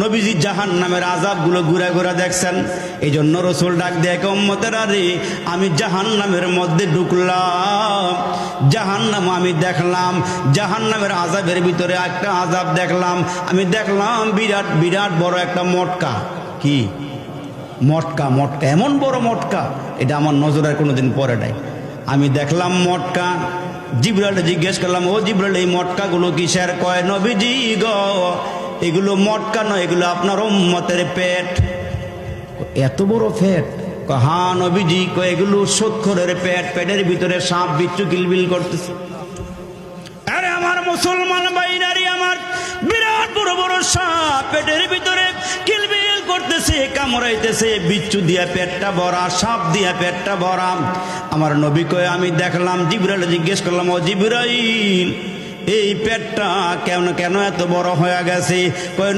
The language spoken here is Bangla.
নবীজি জাহান নামের আজাবগুলো ঘুরে ঘুরে দেখছেন। এই জন্য রসুল ডাক দিয়ে আরে আমি জাহান নামের মধ্যে ঢুকলাম। জাহান নাম আমি দেখলাম। জাহান নামের আজাবের ভিতরে একটা আজাব দেখলাম। আমি দেখলাম বিরাট বিরাট বড় একটা মটকা। কি? মটকা মটকা, এমন বড় মটকা, এটা আমার নজরের কোনোদিন পরে নাই। আমি দেখলাম মটকা। জিব্রালে জিজ্ঞেস করলাম, ও জিব্রাল এই মটকাগুলো কিসের? কয়, নবীজি গ এগুলো মটকা নয় এগুলো আপনার উম্মতের পেট। এত বড় পেট হ্যাঁ নবীজি কয় এগুলো সক্ষরের পেট পেটের ভিতরে সাপ বিচ্ছু কিলবিল করতেছে। আরে আমার মুসলমান বাইনারি আমার বিরাট বড় বড় সাপ পেটের ভিতরে কিলবিল করতেছে কামড়াইতেছে বিচ্ছু দিয়া পেটটা ভরা সাপ দিয়া পেটটা ভরা। আমার নবী কয়ে আমি দেখলাম জিবরাইল জিজ্ঞেস করলাম ও জিবরাইল এই পেটটা কেন কেন এত বড় হয়ে গেছে? কয়